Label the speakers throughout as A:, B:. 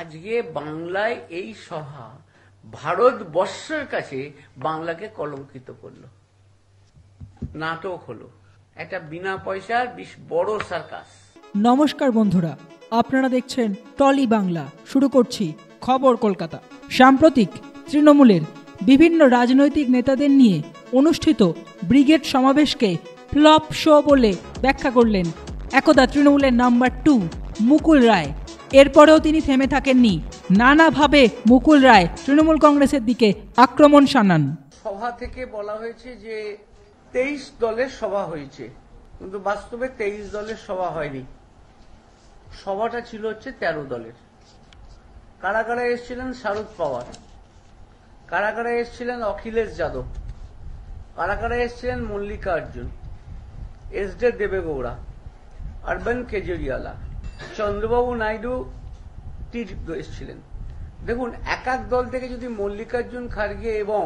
A: আজকে বাংলায় এই সভা ভারতবর্ষের কাছে বাংলাকে কলঙ্কিত করল। নাটক হলো। একটা বিনা পয়সার বিশ বড় সার্কাস।
B: নমস্কার বন্ধুরা, আপনারা দেখছেন টলি বাংলা। শুরু করছি খবর কলকাতা। সাম্প্রতিক তৃণমূলের বিভিন্ন রাজনৈতিক নেতাদের নিয়ে অনুষ্ঠিত ব্রিগেড সমাবেশকে ফ্লপ শো বলে ব্যাখ্যা করলেন একদা তৃণমূলের নাম্বার টু মুকুল রায়। এরপরেও তিনি থেমে থাকেননি। নানাভাবে মুকুল রায় তৃণমূল কংগ্রেসের দিকে আক্রমণ শানান।
A: সভা থেকে বলা হয়েছে যে তেইশ দলের সভা হয়েছে, কিন্তু বাস্তবে তেইশ দলের সভা হয়নি। সভাটা ছিল হচ্ছে তেরো দলের। কারা কারা এসেছিলেন শারদ পাওয়ার কারা কারা এসেছিলেন অখিলেশ যাদব কারা কারা এসেছিলেন মল্লিকার্জুন এস ডে দেবেগৌড়া, অরবিন্দ কেজরিওয়ালা চন্দ্রবাবু নাইডু টির এসেছিলেন। দেখুন, এক এক দল থেকে যদি মল্লিকার্জুন খার্গে এবং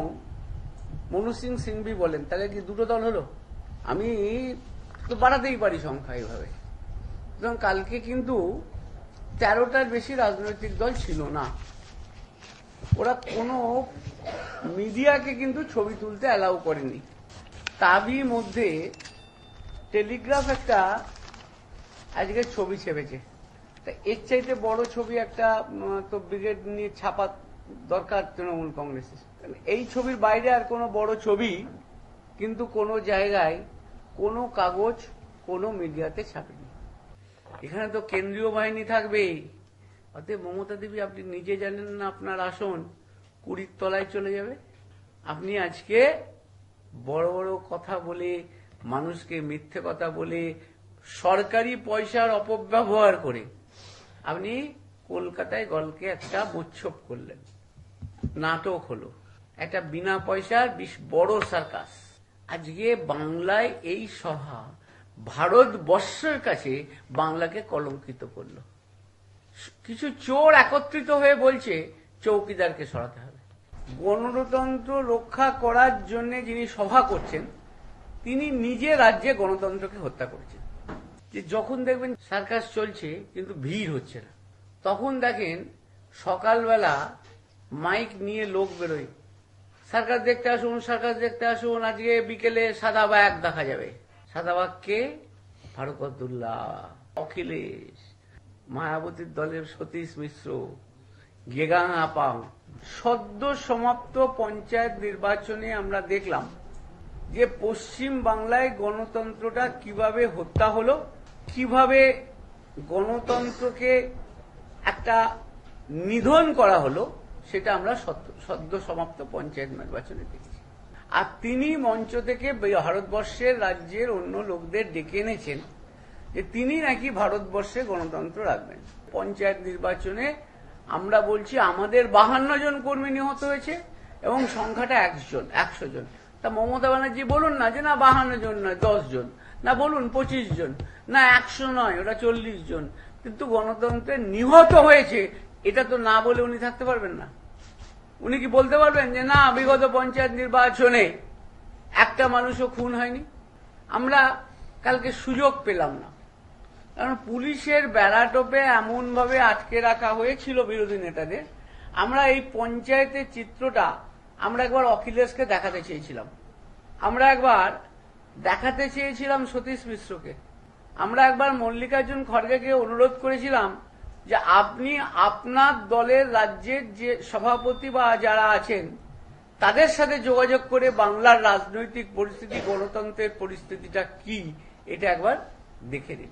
A: মনু সিং সিংভি বলেন, তাহলে কি দুটো দল হলো? আমি তো বাড়াতেই পারি সংখ্যা এইভাবে। সুতরাং কালকে কিন্তু তেরোটার বেশি রাজনৈতিক দল ছিল না। ওরা কোনো মিডিয়াকে কিন্তু ছবি তুলতে অ্যালাউ করেনি। তারই মধ্যে টেলিগ্রাফ একটা আজকে ছবি ছেপেছে। তা এর চাইতে বড় ছবি একটা তো ব্রিগেড নিয়ে ছাপা দরকার তৃণমূল কংগ্রেসের। কারণ এই ছবির বাইরে আর কোনো বড় ছবি কিন্তু কোনো জায়গায় কোনো কাগজ কোনো মিডিয়াতে ছাপেনি। এখানে তো কেন্দ্রীয় বাহিনী থাকবে অতএব মমতা দেবী, আপনি নিজে জানেন না আপনার আসন, কুড়ির তলায় চলে যাবে। আপনি আজকে বড় বড় কথা বলে, মানুষকে মিথ্যে কথা বলে সরকারি পয়সার অপব্যবহার করে। আপনি কলকাতায় গলকে একটা মোচ্ছপ করলেন। নাটক হলো। একটা বিনা পয়সার বিশ বড় সার্কাস। আজকে বাংলায় এই সভা ভারতবর্ষের কাছে বাংলাকে কলঙ্কিত করল। কিছু চোর একত্রিত হয়ে বলছে, চৌকিদারকে সরাতে হবে। গণতন্ত্র রক্ষা করার জন্য যিনি সভা করছেন, তিনি নিজে রাজ্যে গণতন্ত্রকে হত্যা করেছেন। যে যখন দেখবেন সার্কাস চলছে, কিন্তু ভিড় হচ্ছে না। তখন দেখেন সকালবেলা মাইক নিয়ে লোক বেরোয়। সার্কাস দেখতে আসুন, সার্কাস দেখতে আসুন, আজকে বিকেলে সাদা বাঘ দেখা যাবে। সাদা বাঘকে ফারুক আব্দুল্লাহ অখিলেশ, মায়াবতীর দলের সতীশ মিশ্র গেগাং আপাং সদ্য সমাপ্ত পঞ্চায়েত নির্বাচনে আমরা দেখলাম যে পশ্চিম বাংলায় গণতন্ত্রটা কীভাবে হত্যা হলো কীভাবে গণতন্ত্রকে একটা নিধন করা হলো, সেটা আমরা সদ্য- সমাপ্ত পঞ্চায়েত নির্বাচনে দেখেছি। আর তিনি মঞ্চ থেকে ভারতবর্ষের রাজ্যের অন্য লোকদের ডেকে এনেছেন যে তিনি নাকি ভারতবর্ষে গণতন্ত্র রাখবেন। পঞ্চায়েত নির্বাচনে আমরা বলছি আমাদের বাহান্ন জন কর্মী নিহত হয়েছে এবং সংখ্যাটা একজন, একশো জন। তা মমতা ব্যানার্জি বলুন না যে না বাহান্ন জন নয় জন, না বলুন পঁচিশ জন, না একশো নয় ওটা চল্লিশ জন। কিন্তু গণতন্ত্রে নিহত হয়েছে, এটা তো না বলে উনি থাকতে পারবেন না। উনি কি বলতে পারবেন যে না, বিগত পঞ্চায়েত নির্বাচনে একটা মানুষও খুন হয়নি? আমরা কালকে সুযোগ পেলাম না। কারণ পুলিশের বেড়াটোপে এমন ভাবে আটকে রাখা হয়েছিল বিরোধী নেতাদের। আমরা এই পঞ্চায়েতের চিত্রটা আমরা একবার অখিলেশকে দেখাতে চেয়েছিলাম। আমরা একবার দেখাতে চেয়েছিলাম সতীশ মিশ্রকে। আমরা একবার মল্লিকার্জুন খড়গেকে অনুরোধ করেছিলাম যে আপনি আপনার দলের রাজ্যের যে সভাপতি বা যারা আছেন, তাদের সাথে যোগাযোগ করে বাংলার রাজনৈতিক পরিস্থিতি, গণতন্ত্রের পরিস্থিতিটা কি, এটা একবার দেখে নিন।